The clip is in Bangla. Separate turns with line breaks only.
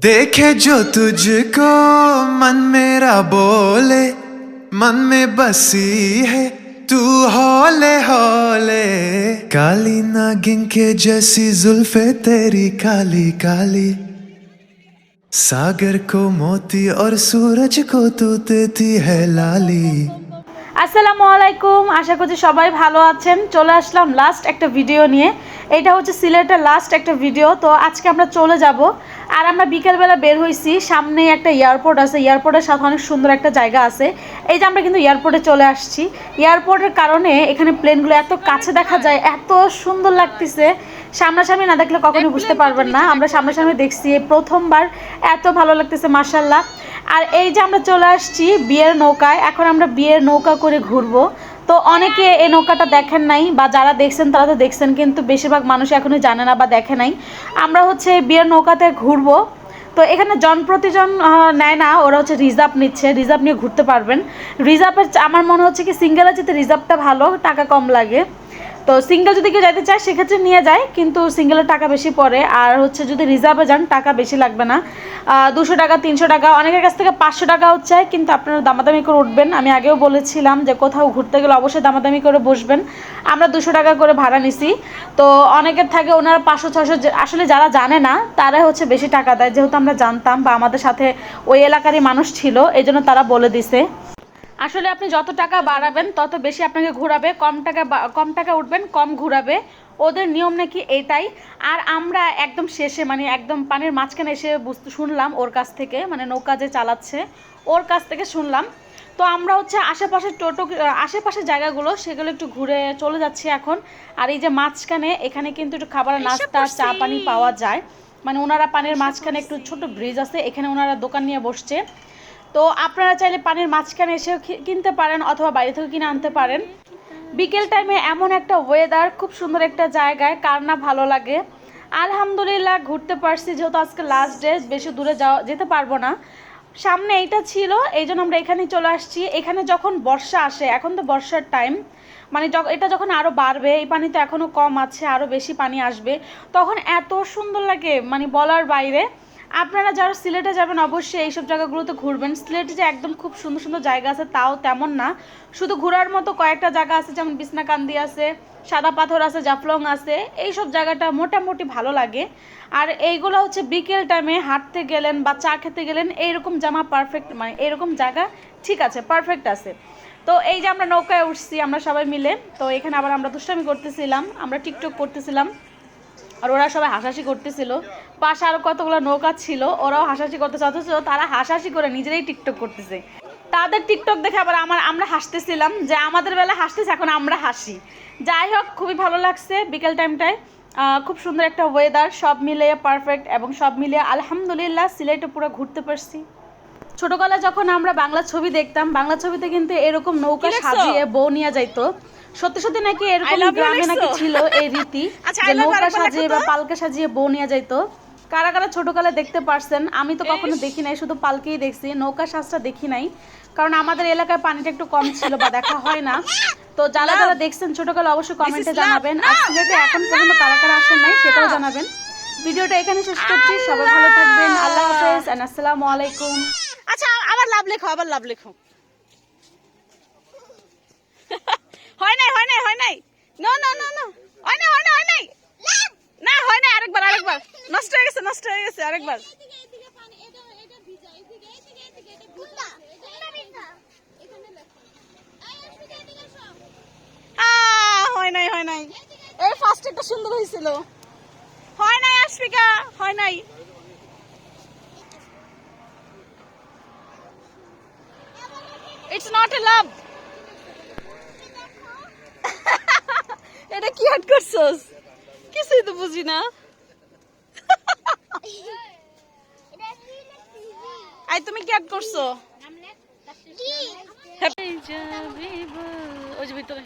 देखे जो तुझको मन मेरा बोले, मन में बसी है, तू हौले हौले। काली नागिन के जैसी जुल्फे तेरी काली काली। सागर को मोती और सूरज को तू देती है लाली।
আসসালামু আলাইকুম। আশা করছি সবাই ভালো আছেন। চলে আসলাম লাস্ট একটা ভিডিও নিয়ে। এটা হচ্ছে সিলেটের লাস্ট একটা ভিডিও তো আজকে আমরা চলে যাব। আর আমরা বিকেলবেলা বের হয়েছি। সামনে একটা এয়ারপোর্ট আছে। এয়ারপোর্টের সাথে অনেক সুন্দর একটা জায়গা আছে। এই যে আমরা কিন্তু এয়ারপোর্টে চলে আসছি। এয়ারপোর্টের কারণে এখানে প্লেনগুলো এত কাছে দেখা যায়। এত সুন্দর লাগতেছে। সামনাসামনি না দেখলে কখনোই বুঝতে পারবেন না। আমরা সামনাসামনি দেখছি প্রথমবার এত ভালো লাগতেছে মার্শাল্লাহ আর এই যে আমরা চলে আসছি বিয়ের নৌকায় এখন আমরা বিয়ের নৌকা করে ঘুরবো। তো অনেকে এই নৌকাটা দেখেন নাই বা যারা দেখছেন তারা তো দেখছেন কিন্তু বেশিরভাগ মানুষ এখনই জানে না বা দেখে নাই। আমরা হচ্ছে বিয়ের নৌকাতে ঘুরবো। তো এখানে জন প্রতিজন নেয় না ওরা হচ্ছে রিজার্ভ নিচ্ছে রিজার্ভ নিয়ে ঘুরতে পারবেন। রিজার্ভের আমার মনে হচ্ছে কি সিঙ্গেল আছে রিজার্ভটা ভালো টাকা কম লাগে। তো সিঙ্গেল যদি কেউ যাইতে চায়, সেক্ষেত্রে নিয়ে যায়, কিন্তু সিঙ্গেলের টাকা বেশি পড়ে। আর হচ্ছে যদি রিজার্ভে যান, টাকা বেশি লাগবে না। দুশো টাকা, তিনশো টাকা, অনেকের কাছ থেকে পাঁচশো টাকাও চায় কিন্তু আপনারা দামাদামি করে উঠবেন। আমি আগেও বলেছিলাম যে কোথাও ঘুরতে গেলে অবশ্যই দামাদামি করে বসবেন। আমরা দুশো টাকা করে ভাড়া নিছি। তো অনেকের থাকে ওনারা পাঁচশো ছশো আসলে যারা জানে না, তারা হচ্ছে বেশি টাকা দেয়। যেহেতু আমরা জানতাম বা আমাদের সাথে ওই এলাকারই মানুষ ছিল এই জন্য তারা বলে দিছে। আসলে আপনি যত টাকা বাড়াবেন তত বেশি আপনাকে ঘোরাবে কম টাকা কম টাকা উঠবেন কম ঘোরাবে। ওদের নিয়ম নাকি এটাই। আর আমরা একদম শেষে মানে একদম পানির মাঝখানে এসে বুঝতে শুনলাম ওর কাছ থেকে মানে নৌকা যে চালাচ্ছে ওর কাছ থেকে শুনলাম। তো আমরা হচ্ছে আশেপাশে টোটো আশেপাশের জায়গাগুলো সেগুলো একটু ঘুরে চলে যাচ্ছি এখন। আর এই যে মাঝখানে এখানে কিন্তু একটু খাবার নাস্তা চা পানি পাওয়া যায়। মানে ওনারা পানির মাঝখানে একটু ছোট ব্রিজ আছে এখানে ওনারা দোকান নিয়ে বসছে। তো আপনারা চাইলে পানির মাঝখানে এসেও কিনতে পারেন অথবা বাইরে থেকে কিনে আনতে পারেন। বিকেল টাইমে এমন একটা ওয়েদার খুব সুন্দর একটা জায়গায়, কার না ভালো লাগে। আলহামদুলিল্লাহ ঘুরতে পারছি, যেহেতু আজকে লাস্ট ডে বেশি দূরে যাওয়া যেতে পারব না। সামনে এইটা ছিল, এই জন্য আমরা এখানেই চলে আসছি। এখানে যখন বর্ষা আসে, এখন তো বর্ষার টাইম মানে এটা যখন আরও বাড়বে, এই পানি তো এখনও কম আছে আরও বেশি পানি আসবে, তখন এত সুন্দর লাগে মানে বলার বাইরে। আপনারা যারা সিলেটে যাবেন, অবশ্যই এইসব জায়গাগুলোতে ঘুরবেন। সিলেটে যে একদম খুব সুন্দর সুন্দর জায়গা আছে, তাও তেমন না। শুধু ঘোরার মতো কয়েকটা জায়গা আছে, যেমন বিছনাকান্দি আছে, সাদা পাথর আছে, জাফলং আছে, এইসব জায়গাটা মোটামুটি ভালো লাগে। আর এইগুলো হচ্ছে বিকেল টাইমে হাঁটতে গেলেন বা চা খেতে গেলেন, এইরকম জামা পারফেক্ট মানে এইরকম জায়গা ঠিক আছে পারফেক্ট আছে। তো এই যে আমরা নৌকায় উঠছি আমরা সবাই মিলে, তো এখানে আবার আমরা দুষ্টামি করতেছিলাম, আমরা টিকটক করতেছিলাম। আর ওরা সবাই হাসাহাসি করতেছিল। পাশে আরও কতগুলো নৌকা ছিল ওরাও হাসাহাসি করতেছে অথচ তারা হাসাহাসি করে নিজেরাই টিকটক করতেছে। তাদের টিকটক দেখে আবার আমার আমরা হাসতেছিলাম যে আমাদের বেলা হাসতেছে এখন আমরা হাসি। যাই হোক খুবই ভালো লাগছে বিকেল টাইমটায়। খুব সুন্দর একটা ওয়েদার সব মিলিয়ে পারফেক্ট এবং সব মিলিয়ে আলহামদুলিল্লাহ সিলেটে পুরো ঘুরতে পারছি। ছোটবেলায় যখন আমরা বাংলা ছবি দেখতাম বাংলা ছবিতে কিন্তু এরকম নৌকা সাজিয়ে বউ নিয়ে যাইতো। সত্যি সত্যি নাকি এরকম গ্রামে নাকি ছিল এই রীতি
আচ্ছা,
যে নৌকা সাজিয়ে বা। পালকে সাজিয়ে বউ নিয়ে যাইতো। কারা কারা ছোটকালে দেখতে পারছেন? আমি তো কখনো দেখি নাই শুধু পালকেই দেখছি। নৌকা সাজটা দেখি নাই। কারণ আমাদের এলাকায় পানিটা একটু কম ছিল বা দেখা হয় না। তো যারা যারা দেখছেন ছোটকালে অবশ্যই কমেন্টে জানাবেন। আর সিলেটে এখন পর্যন্ত কারা কারা আসেন নাই সেটাও জানাবেন। ভিডিওটা এখানে শেষ করছি। সবাই ভালো থাকবেন। আল্লাহ হাফেজ and আসসালামু আলাইকুম।
আচ্ছা আবার লাভ লেখো আবার লাভ লেখো। হয় নাই হয় নাই হয় নাই। নো নো নো নো হয় নাই হয় নাই হয় নাই। না হয় নাই আরেকবার আরেকবার। নষ্ট হয়ে গেছে নষ্ট হয়ে গেছে আরেকবার। আহ, হয় নাই হয় নাই। এই ফার্স্ট একটা সুন্দর হয়েছিল। হয় নাই আশফিকা হয় নাই। ইটস নট এ লাভ এটা কি অ্যাড করছস? কিছুই তো বুঝি না। আই তুমি কি অ্যাড করছ? হ্যাপি যাবি ওই যে ভিতরে।